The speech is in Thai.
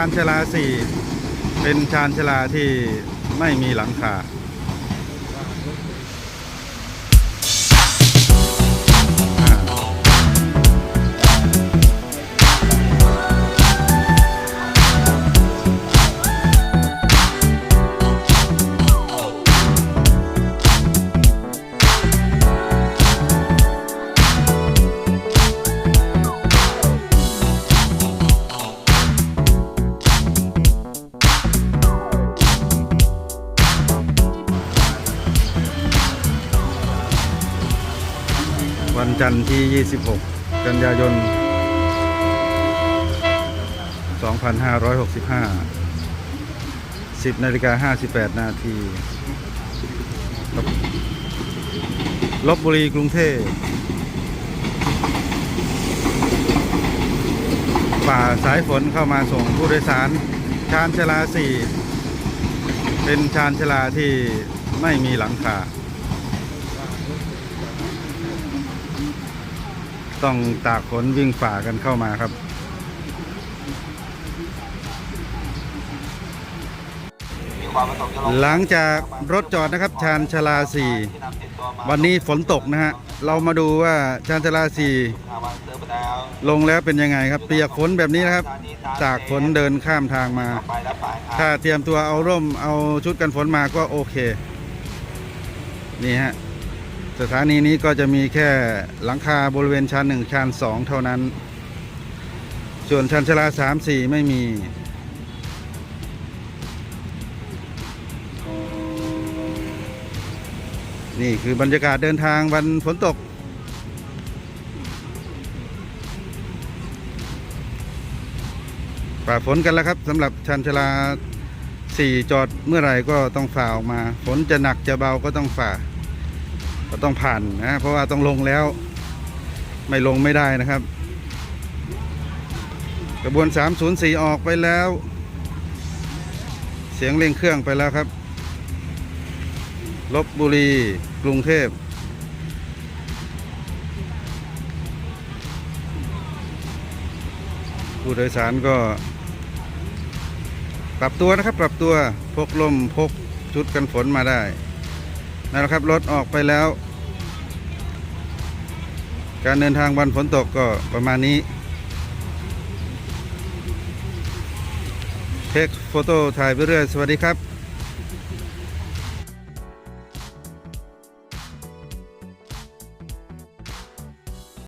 านชลาสี่เป็นชานชลาที่ไม่มีหลังคา วันจันทร์ที่ 26 กันยายน 2565 10นาฬิกา58 นาทีลบบุรีกรุงเทพฝ่าสายฝนเข้ามาส่งผู้โดยสาร ชานชลา 4 เป็นชานชลาที่ไม่มีหลังคา ต้องตากฝนวิ่งฝ่ากันเข้ามาครับมีความประสงค์จะลงหลังจากรถจอดนะครับชานชาลาที่นำติดตัวมา4วันนี้ฝนตกนะฮะ เรามาดูว่าชานชาลาทางวันเติมไปแล้ว4ลงแล้วเป็นยังไงครับ เปียกฝนแบบนี้นะครับตากฝนเดินข้ามทางมาไปแล้วไปครับถ้าเตรียมตัวเอาร่มเอาชุดกันฝนมาก็โอเค นี่ฮะ สถานีนี้ก็จะมีแค่หลังคาบริเวณชั้นหนึ่งชั้นสองเท่านั้น ส่วนชั้นชลาสามสี่ไม่มีนี่คือบรรยากาศเดินทางวันฝนตก ฝ่าฝนกันแล้วครับสำหรับชันชลาสี่จอดเมื่อไหร่ก็ต้องฝ่าออกมา ฝนจะหนักจะเบาก็ต้องฝ่า ก็ต้องผ่านนะ เพราะว่าต้องลงแล้ว ไม่ลงไม่ได้นะครับ กระบวน 304 ออกไปแล้ว เสียงเร่งเครื่องไปแล้วครับลบบุรี กรุงเทพผู้โดยสารก็ ปรับตัวนะครับ ปรับตัวพกลมพกชุดกันฝนมาได้ นั่นแหละครับรถออกไปแล้ว การเดินทางวันฝนตกก็ประมาณนี้เทคโฟโต้ถ่ายไปเรื่อยสวัสดีครับ